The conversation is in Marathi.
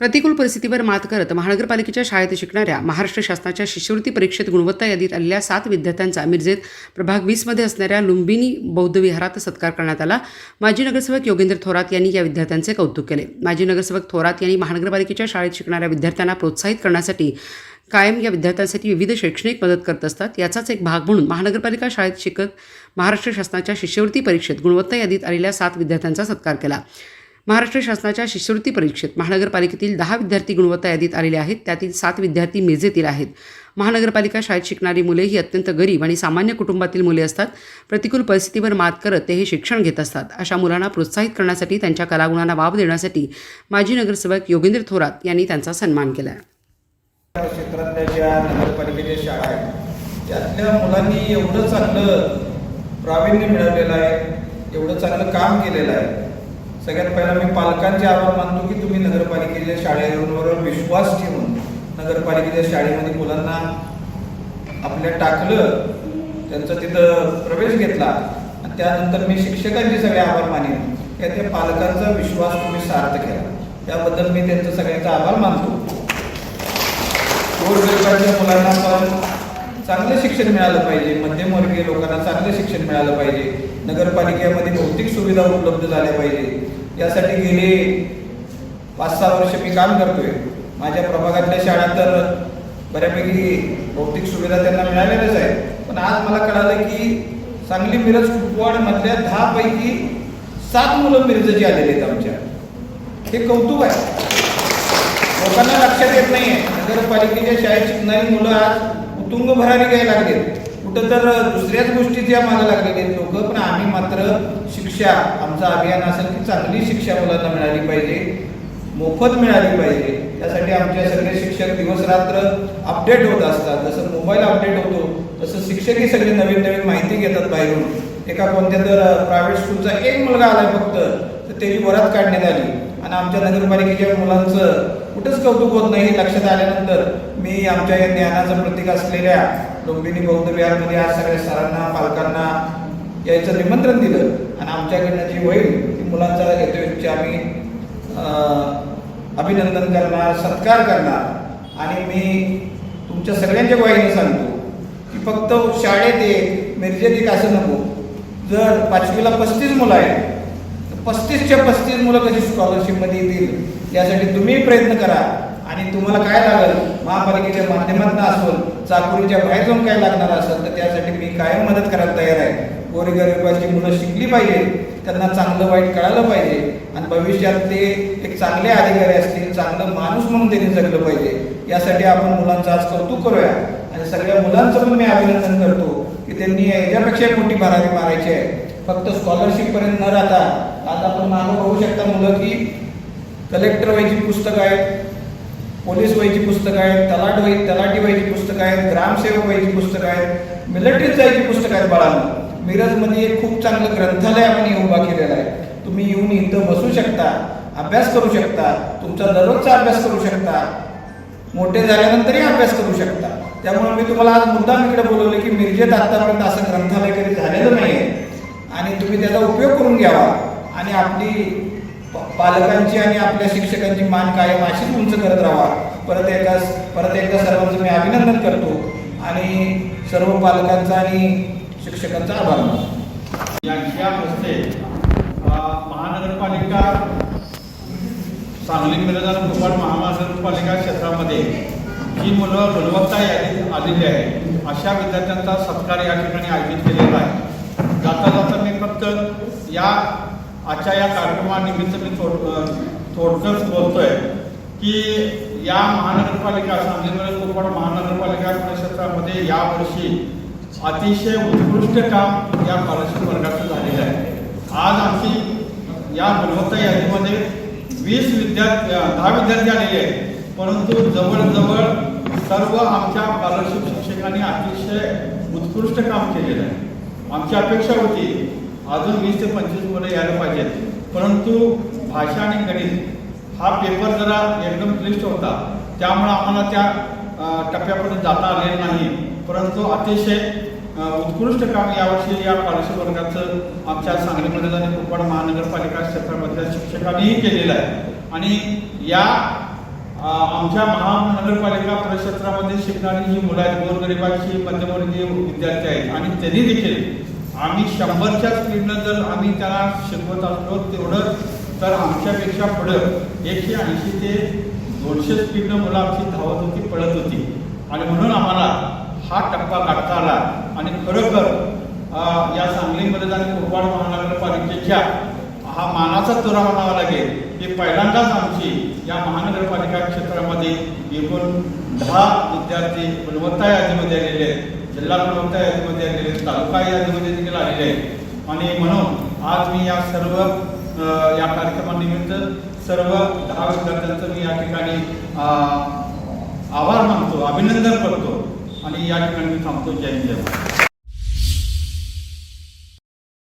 प्रतिकूल परिस्थितीवर मात करत महानगरपालिकेच्या शाळेत शिकणाऱ्या महाराष्ट्र शासनाच्या शिष्यवृत्ती परीक्षेत गुणवत्ता यादीत आलेल्या सात विद्यार्थ्यांचा मिरजेत प्रभाग वीसमध्ये असणाऱ्या लुंबिनी बौद्ध विहारात सत्कार करण्यात आला. माजी नगरसेवक योगेंद्र थोरात यांनी या विद्यार्थ्यांचे कौतुक केले. माजी नगरसेवक थोरात यांनी महानगरपालिकेच्या शाळेत शिकणाऱ्या विद्यार्थ्यांना प्रोत्साहित करण्यासाठी कायम या विद्यार्थ्यांसाठी विविध शैक्षणिक मदत करत असतात. याचाच एक भाग म्हणून महानगरपालिका शाळेत शिकत महाराष्ट्र शासनाच्या शिष्यवृत्ती परीक्षेत गुणवत्ता यादीत आलेल्या सात विद्यार्थ्यांचा सत्कार केला. महाराष्ट्र शासनाच्या शिष्यवृत्ती परीक्षेत महानगरपालिकेतील दहा विद्यार्थी गुणवत्ता यादीत आलेले आहेत. त्यातील सात विद्यार्थी मेजेतील आहेत. महानगरपालिका शाळेत शिकणारी मुले ही अत्यंत गरीब आणि सामान्य कुटुंबातील मुले असतात. प्रतिकूल परिस्थितीवर मात करत ते हे शिक्षण घेत असतात. अशा मुलांना प्रोत्साहित करण्यासाठी त्यांच्या कलागुणांना वाव देण्यासाठी माजी नगरसेवक योगेंद्र थोरात यांनी त्यांचा सन्मान केला. क्षेत्रातल्या ज्या नगरपालिकेच्या शाळा आहेत त्यातल्या मुलांनी एवढं चांगलं प्रावीण्य मिळवलेलं आहे एवढं चांगलं काम केलेलं आहे सगळ्यात पहिला मी पालकांचे आभार मानतो की तुम्ही नगरपालिकेच्या शाळेवर विश्वास ठेवून नगरपालिकेच्या शाळेमध्ये मुलांना आपल्या टाकलं त्यांचा तिथं प्रवेश घेतला. आणि त्यानंतर मी शिक्षकांचे सगळे आभार मानेन. या त्या पालकांचा विश्वास तुम्ही सार्थ केला. त्याबद्दल मी त्यांचा सगळ्यांचा आभार मानतो. गोरगरिबाच्या मुलांना पण चांगलं शिक्षण मिळालं पाहिजे. मध्यमवर्गीय लोकांना चांगलं शिक्षण मिळालं पाहिजे. नगरपालिकेमध्ये भौतिक सुविधा उपलब्ध झाल्या पाहिजे. यासाठी गेले पाच सहा वर्ष मी काम करतोय. माझ्या प्रभागातल्या शाळा तर बऱ्यापैकी भौतिक सुविधा त्यांना मिळालेल्याच आहेत. पण आज मला कळालं की सांगली मिरज कुपवाड मधल्या दहा पैकी सात मुलं मिरजची आलेली आहेत आमच्या. हे कौतुक आहे. लोकांना लक्षात येत नाही आहे नगरपालिकेच्या शाळेत शिकणारी मुलं आज उतुंग भरारी घ्यायला लागले कुठं तर दुसऱ्याच गोष्टी ज्या मागे लागलेले आहेत लोक पण आम्ही मात्र शिक्षा आमचं अभियान असेल की चांगली शिक्षा मुलांना मिळाली पाहिजे मोफत मिळाली पाहिजे. त्यासाठी आमचे सगळे शिक्षक दिवस रात्र अपडेट होत असतात. जसं मोबाईल अपडेट होतो तसं शिक्षकही सगळे नवीन नवीन माहिती घेतात बाहेरून. एका कोणत्या तर प्रायव्हेट स्कूलचा एक मुलगा आलाय फक्त तर त्याची वरात काढण्यात आली. आणि आमच्या नगरपालिकेच्या मुलांचं कुठंच कौतुक होत नाही लक्षात आल्यानंतर मी आमच्या या ज्ञानाचं प्रतीक असलेल्या डोंबिनी बौद्ध विहारमध्ये आज सगळ्या सरांना पालकांना यायचं निमंत्रण दिलं. आणि आमच्याकडनं जी होईल ती मुलांचा यथोचित आम्ही अभिनंदन करणार सत्कार करणार. आणि मी तुमच्या सगळ्यांच्या ग्वाहीने सांगतो की फक्त शाळेत एक मिरजेत एक असं नको. जर पाचवीला पस्तीस मुलं आहेत पस्तीसच्या पस्तीस मुलं कशी स्कॉलरशिपमध्ये येतील? यासाठी तुम्ही प्रयत्न करा. आणि तुम्हाला काय लागेल? महापालिकेच्या माध्यमातून असून चाकुरीच्या बाहेर जाऊन काय लागणार असेल तर त्यासाठी मी कायम मदत करायला तयार आहे. गोरगरिबाची मुलं शिकली पाहिजे त्यांना चांगलं वाईट कळालं पाहिजे आणि भविष्यात ते एक चांगले अधिकारी असतील चांगलं माणूस म्हणून त्यांनी जगलं पाहिजे. यासाठी आपण मुलांचं आज कौतुक करूया. आणि सगळ्या मुलांचं पण मी अभिनंदन करतो की त्यांनी याच्यापेक्षा मोठी भरारी मारायची आहे. फक्त स्कॉलरशिप पर्यंत न राहता आज आपण मागं बघू शकता मुलं की कलेक्टर व्हायची पुस्तकं आहेत पोलीस व्हायची पुस्तकं आहेत तलाट व्हाय तलाट ग्रामसेवक पुस्तकं आहेत मिलिटरीत जायची पुस्तकं आहेत बाळांना. मिरजमध्ये एक खूप चांगलं ग्रंथालय आपण उभा केलेलं आहे. तुम्ही येऊन इथं बसू शकता अभ्यास करू शकता तुमचा दररोजचा अभ्यास करू शकता मोठे झाल्यानंतरही अभ्यास करू शकता. त्यामुळे मी तुम्हाला आज मुद्दाम इकडे बोलवलं की मिरजेत आतापर्यंत असं ग्रंथालय कधी झालेलं नाही आणि तुम्ही त्याचा उपयोग करून घ्यावा. आणि आपली पालकांची आणि आपल्या शिक्षकांची मान कायम अशीच उंच करत राहा. परत एकदा परत एकदा सर्वांचं मी अभिनंदन करतो. आणि सर्व पालकांचा आणि शिक्षकांचा आभार या यांच्या हस्ते महानगरपालिका सांगली मिरज आणि महानगरपालिका क्षेत्रामध्ये जी मुलं गुणवत्ता यादीत आलेली आहे अशा विद्यार्थ्यांचा सत्कार या ठिकाणी आयोजित केलेला आहे. जाता जाता मी फक्त या आजच्या या कार्यक्रमानिमित्त मी थोड अ, बोलतो बोलतोय की या महानगरपालिका सांगलीमध्ये कोकण महानगरपालिका क्षेत्रामध्ये यावर्षी अतिशय उत्कृष्ट काम या स्कॉलरशिप वर्गाचं झालेलं आहे. आज आमची या गुणवत्ता यादीमध्ये वीस विद्यार्थी दहा विद्यार्थी आलेले आहेत. परंतु जवळजवळ सर्व आमच्या स्कॉलरशिप शिक्षकांनी अतिशय उत्कृष्ट काम केलेलं आहे. आमची अपेक्षा होती अजून वीस ते पंचवीस मुलं यायला पाहिजेत. परंतु भाषा आणि गणित हा पेपर जरा एकदम क्लिष्ट होता. त्यामुळं आम्हाला त्या टप्प्यापर्यंत जाता आलेलं नाही. परंतु अतिशय उत्कृष्ट काम यावर्षी या स्कॉलरशिप वर्गाचं आमच्या सांगलीमध्ये आणि कुपवाड महानगरपालिका क्षेत्रामधल्या शिक्षकांनीही केलेलं आहे. आणि या आमच्या महानगरपालिका परिक्षेत्रामध्ये शिकणारी जी मुलं आहेत गोरगरिबाची मध्यमवर्गीय विद्यार्थी आहेत आणि त्यांनी देखील आम्ही शंभरच्या स्पीडनं जर आम्ही त्याला शिकवत असलो तेवढं तर आमच्यापेक्षा पुढं एकशे ऐंशी ते दोनशे स्पीडनं मुलं आमची धावत होती पळत होती. आणि म्हणून आम्हाला हा टप्पा गाठता आला. आणि खरोखर या सांगलीमध्ये आणि कोरवाड महानगरपालिकेच्या हा मानाचा तुरा म्हणावा लागेल. की पहिल्यांदाच आमची या महानगरपालिका क्षेत्रामध्ये एकूण दहा विद्यार्थी गुणवत्ता यादीमध्ये आलेले आहेत. जिल्हा गुणवत्ता यादीमध्ये आलेले आहेत तालुका यादीमध्ये देखील आलेले आहेत. आणि म्हणून आज मी या सर्व या कार्यक्रमानिमित्त सर्व दहा विद्यार्थ्यांचं मी या ठिकाणी आभार मानतो अभिनंदन करतो. आणि या ठिकाणी मी थांबतो. जय जय